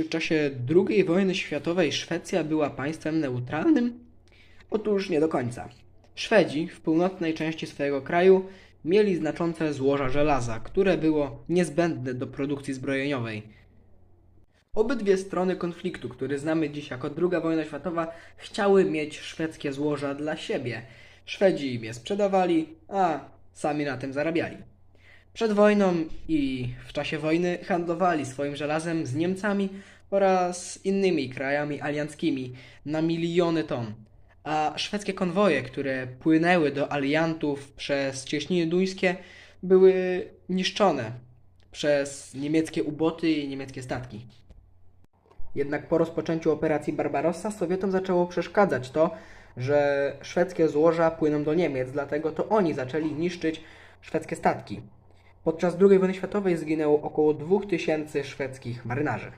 Czy w czasie II wojny światowej Szwecja była państwem neutralnym? Otóż nie do końca. Szwedzi w północnej części swojego kraju mieli znaczące złoża żelaza, które było niezbędne do produkcji zbrojeniowej. Obydwie strony konfliktu, który znamy dziś jako II wojna światowa, chciały mieć szwedzkie złoża dla siebie. Szwedzi je sprzedawali, a sami na tym zarabiali. Przed wojną i w czasie wojny handlowali swoim żelazem z Niemcami oraz innymi krajami alianckimi na miliony ton. A szwedzkie konwoje, które płynęły do aliantów przez cieśniny duńskie, były niszczone przez niemieckie uboty i niemieckie statki. Jednak po rozpoczęciu operacji Barbarossa Sowietom zaczęło przeszkadzać to, że szwedzkie złoża płyną do Niemiec, dlatego to oni zaczęli niszczyć szwedzkie statki. Podczas II wojny światowej zginęło około 2000 szwedzkich marynarzy.